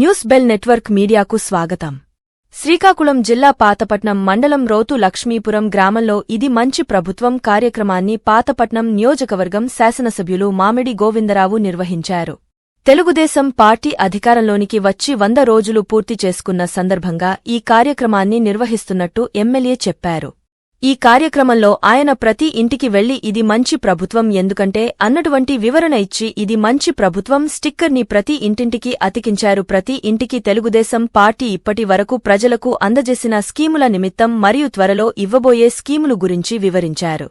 News bell network మీడియాకు స్వాగతం. శ్రీకాకుళం జిల్లా పాతపట్నం మండలం రోతు లక్ష్మీపురం గ్రామంలో ఇది మంచి ప్రభుత్వం కార్యక్రమాన్ని పాతపట్నం నియోజకవర్గం శాసనసభ్యులు మామిడి గోవిందరావు నిర్వహించారు. తెలుగుదేశం పార్టీ అధికారంలోనికి వచ్చి వంద రోజులు పూర్తి చేసుకున్న సందర్భంగా ఈ కార్యక్రమాన్ని నిర్వహిస్తున్నట్టు ఎమ్మెల్యే చెప్పారు. ఈ కార్యక్రమంలో ఆయన ప్రతి ఇంటికి వెళ్ళి ఇది మంచి ప్రభుత్వం ఎందుకంటే అన్నటువంటి వివరణ ఇచ్చి ఇది మంచి ప్రభుత్వం స్టిక్కర్ని ప్రతి ఇంటింటికి అతికించారు. ప్రతి ఇంటికి తెలుగుదేశం పార్టీ ఇప్పటి వరకు ప్రజలకు అందజేసిన స్కీముల నిమిత్తం మరియు త్వరలో ఇవ్వబోయే స్కీములు గురించి వివరించారు.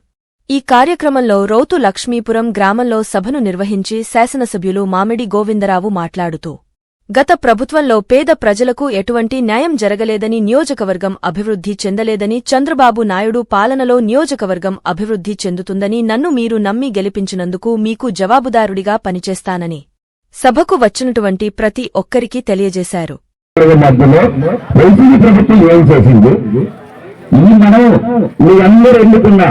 ఈ కార్యక్రమంలో రౌతు లక్ష్మీపురం గ్రామంలో సభను నిర్వహించి శాసనసభ్యులు మామిడి గోవిందరావు మాట్లాడుతూ గత ప్రభుత్వంలో పేద ప్రజలకు ఎటువంటి న్యాయం జరగలేదని నియోజకవర్గం అభివృద్ధి చెందలేదని చంద్రబాబు నాయుడు పాలనలో నియోజకవర్గం అభివృద్ధి చెందుతుందని నన్ను మీరు నమ్మి గెలిపించినందుకు మీకు జవాబుదారుడిగా పనిచేస్తానని సభకు వచ్చినటువంటి ప్రతి ఒక్కరికీ తెలియజేశారు. ఈ మనం మీరందరూ ఎన్నుకున్న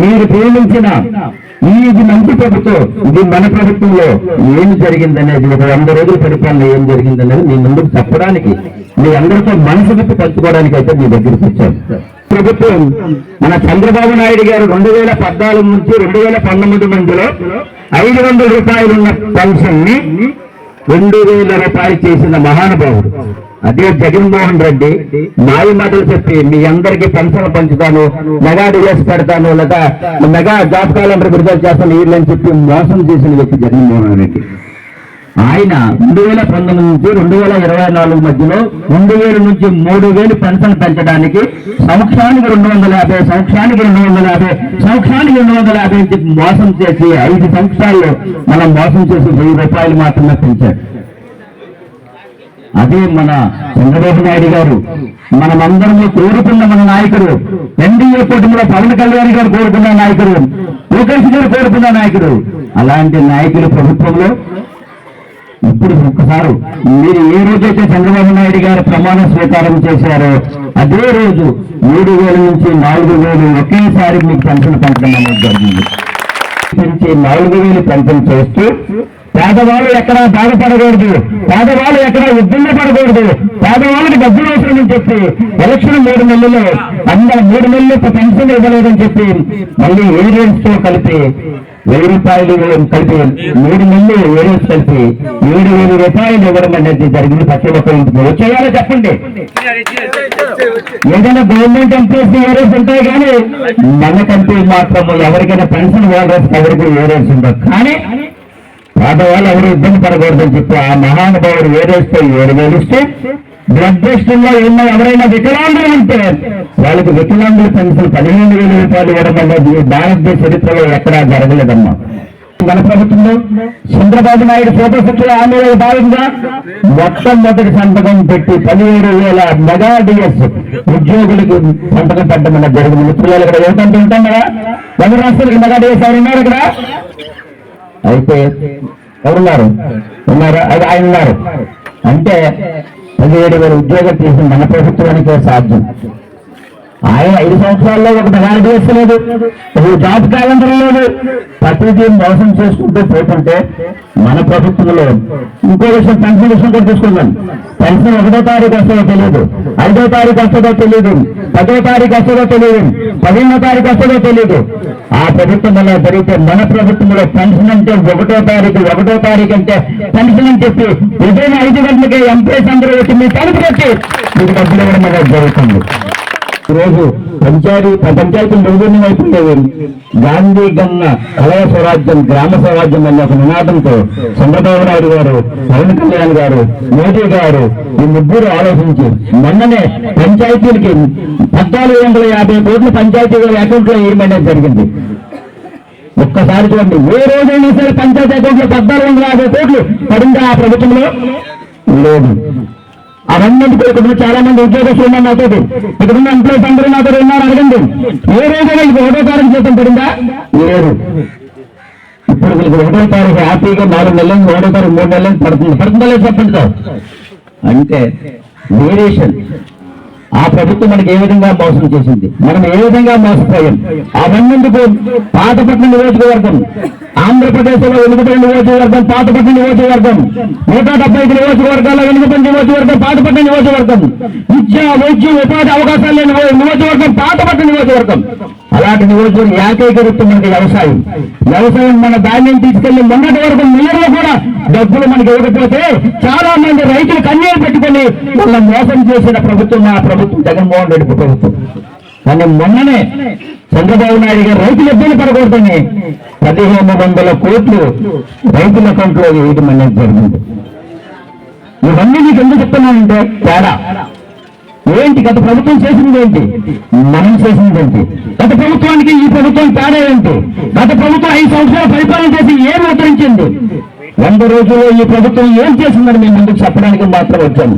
మీరు ప్రేమించిన ఈ ఇది మంచి ప్రభుత్వం ఇది మన ప్రభుత్వంలో ఏం జరిగిందనేది ఒక వంద రోజుల పరిపాలన ఏం జరిగిందనేది మీ ముందుకు చెప్పడానికి మీ అందరితో మనసు పెట్టి పంచుకోవడానికి అయితే మీ దగ్గరికి వచ్చాను ప్రభుత్వం మన చంద్రబాబు నాయుడు గారు రెండు వేల పద్నాలుగు నుంచి రెండు వేల పంతొమ్మిది మందిలో ఐదు వందల రూపాయలున్న పెన్షన్ని రెండు వేల రూపాయలు చేసిన మహానుభావుడు. అదే జగన్మోహన్ రెడ్డి మాయ మాటలు చెప్పి మీ అందరికి పెన్షన్ పంచుతాను మెగా డిఎస్ పెడతాను లేదా మెగా జాబ్ క్యాలెండర్ విడుదల చేస్తాను వీళ్ళని చెప్పి మోసం చేసిన వ్యక్తి జగన్మోహన్ రెడ్డి. ఆయన రెండు వేల పంతొమ్మిది నుంచి రెండు వేల ఇరవై నాలుగు మధ్యలో రెండు వేల నుంచి మూడు వేలు పెన్షన్ పెంచడానికి సంవత్సరానికి రెండు వందల యాభై సంవత్సరానికి రెండు వందల యాభై సంవత్సరానికి రెండు వందల యాభై మోసం చేసి ఐదు సంవత్సరాల్లో మనం మోసం చేసి వెయ్యి రూపాయలు మాత్రమే పెంచాడు అదే మన చంద్రబాబు నాయుడు గారు. మనమందరం కోరుకున్న మన నాయకుడు. ఎన్డీఏ కూటమిలో పవన్ కళ్యాణ్ గారు కోరుకున్న నాయకుడు. లోకేష్ గారు కోరుకున్న నాయకుడు. అలాంటి నాయకులు ప్రభుత్వంలో ఇప్పుడు ఒక్కసారి మీరు ఏ రోజైతే చంద్రబాబు నాయుడు గారు ప్రమాణ స్వీకారం చేశారో అదే రోజు మూడు వేల నుంచి నాలుగు వేలు ఒకేసారి మీకు పెన్షన్ పంచడం అనేది జరిగింది. పెంచి నాలుగు వేలు పెన్షన్ చేస్తూ పేదవాళ్ళు ఎక్కడ బాధపడకూడదు. పేదవాళ్ళు ఎక్కడ ఇబ్బంది పడకూడదు. పేదవాళ్ళకి డబ్బులు అవసరమని చెప్పి ఎలక్షన్ మూడు నెలల్లో అందరూ మూడు నెలలు పెన్షన్ ఇవ్వలేదని చెప్పి మళ్ళీ ఏరియన్స్తో కలిపి వెయ్యి రూపాయలు కలిపి మూడు నెలలు ఏరియన్స్ కలిపి ఏడు వేల రూపాయలు ఇవ్వడం అనేది జరిగింది. ప్రతి ఒక్క ఇంటికి వచ్చేయాలో చెప్పండి. ఏదైనా గవర్నమెంట్ ఎంప్లాయీస్ ఏరియన్స్ ఉంటాయి కానీ మనకంటూ మాత్రం ఎవరికైనా పెన్షన్ వాళ్ళకి ఎవరికి ఏరియన్స్ ఉండదు కానీ పేదవాళ్ళు ఎవరు ఇబ్బంది పడకూడదని చెప్పి ఆ మహానుభావుడు ఏరేస్తే ఏడు వేలు ఇస్తే ఉన్న ఎవరైనా వికలాంగులు ఉంటే వాళ్ళకి వికలాంగుల పెన్షన్ పదిహేను వేల రూపాయలు ఇవ్వడం అనేది భారతదేశ చరిత్రలో ఎక్కడా జరగలేదమ్మా. మన ప్రభుత్వంలో చంద్రబాబు నాయుడు ఫోటో శిక్షణ హామీలో భాగంగా మొట్టమొదటి సంతకం పెట్టి పదిహేడు వేల మెగా డిఎస్ ఉద్యోగులకు సంతకం పెట్టమన్న జరిగింది. మిత్రులు ఇక్కడ ఏమిటంటే ఉంటాం కదా ఎవరు రాష్ట్రాలకు మెగా డిఎస్ ఎవరు ఉన్నారు ఇక్కడ? అయితే ఎవరున్నారు? ఉన్నారు? అది ఆయన ఉన్నారు. అంటే పదిహేడు వేల ఉద్యోగం తీసిన మన ప్రభుత్వానికే సాధ్యం. ఆయన ఐదు సంవత్సరాల్లో ఒక ప్రధాని చేస్తలేదు ఒక జాబ్ క్యాలెండర్ లేదు. ప్రతిదీ మోసం చేసుకుంటూ పోతుంటే మన ప్రభుత్వంలో ఇంకో విషయం పెన్షన్ విషయం కూడా చూసుకుందాం. పెన్షన్ ఒకటో తారీఖు వస్తుందో తెలియదు ఐదో తారీఖు వస్తుందో తెలియదు పదో తారీఖు వస్తుందో తెలియదు పదిహేనో తారీఖు వస్తుందో తెలియదు ఆ ప్రభుత్వంలో జరిగితే మన ప్రభుత్వంలో పెన్షన్ అంటే ఒకటో తారీఖు ఒకటో తారీఖు అంటే పెన్షన్ అని చెప్పి ఉదయం ఐదు గంటలకి ఎంప్లాయీస్ అందరూ వచ్చి మీ తలుపు వచ్చి మీకు డబ్బులు ఇవ్వడం జరుగుతుంది. ఈరోజు పంచాయతీ పంచాయతీ నిర్వహణ అయిపోయేది. గాంధీ గంగ కలయ స్వరాజ్యం గ్రామ స్వరాజ్యం అనే ఒక నినాదంతో చంద్రబాబు నాయుడు గారు అరుణ్ కళ్యాణ్ గారు మోదీ గారు ఈ ముగ్గురు ఆలోచించి మొన్ననే పంచాయతీలకి పద్నాలుగు వందల యాభై కోట్ల పంచాయతీ అకౌంట్లో వేయమనేది జరిగింది. ఒక్కసారి చూడండి ఏ రోజైనా సరే పంచాయతీ అకౌంట్లో పద్నాలుగు వందల యాభై కోట్లు పడిందా ఆ ప్రభుత్వంలో? లేదు. అవన్నీ ఇప్పుడు చాలా మంది ఉద్యోగస్తులు ఉన్నారు నాతో ఇక్కడ ఉన్న ఎంప్లాయీస్ అందరూ నాతో ఉన్నారు అడగండి. ఏ రోజైనా ఇది ఒకటో తారీఖు జీతం పడిందా? లేదు. ఇప్పుడు వీళ్ళకి ఒకటో తారీఖు హ్యాపీగా నాలుగు నెలలు ఒకటో తారీఖు మూడు నెలలు పడుతుంది. పడుతుందా లేదు చెప్పండి సార్? అంటే వేరియేషన్ ఆ ప్రభుత్వం మనకి ఏ విధంగా మోసం చేసింది? మనం ఏ విధంగా మోసపోయాం? అవన్నెందుకు పాతపట్నం నియోజకవర్గం ఆంధ్రప్రదేశ్లో వెనుకబడిన నియోజకవర్గం పాతపట్నం నియోజకవర్గం నూట డెబ్బై ఐదు నియోజకవర్గాల్లో వెనుకబడిన నియోజకవర్గం పాతపట్నం నియోజకవర్గం. విద్య వైద్యం ఉపాధి అవకాశాలు లేని నియోజకవర్గం పాతపట్నం నియోజకవర్గం. అలాంటి నియోజకవర్గం ఏకైక వృత్తి మనకి వ్యవసాయం. వ్యవసాయం మన ధాన్యం తీసుకెళ్ళి మొన్నటి వరకు మిల్లర్లు కూడా డబ్బులు మనకి ఇవ్వకపోతే చాలా మంది రైతులు కన్నీరు పెట్టుకొని వాళ్ళ మోసం చేసిన ప్రభుత్వం ఆ ప్రభుత్వం జగన్మోహన్ రెడ్డి ప్రభుత్వం. కానీ మొన్ననే చంద్రబాబు నాయుడు గారు రైతులు ఇబ్బంది పడకూడదని పదిహేను వందల కోట్లు రైతుల అకౌంట్లో వేయడం అనేది జరిగింది. ఇవన్నీ నీకు ఎందుకు చెప్తున్నానంటే తేడా. ఏంటి? గత ప్రభుత్వం చేసింది ఏంటి? మనం చేసింది ఏంటి? గత ప్రభుత్వానికి ఈ ప్రభుత్వం తేడా ఏంటి? గత ప్రభుత్వం ఐదు సంవత్సరాలు పరిపాలన చేసి ఏం ఉద్ధరించింది వంద రోజుల్లో ఈ ప్రభుత్వం ఏం చేసిందని మేము ముందుకు చెప్పడానికి మాత్రం వచ్చాము.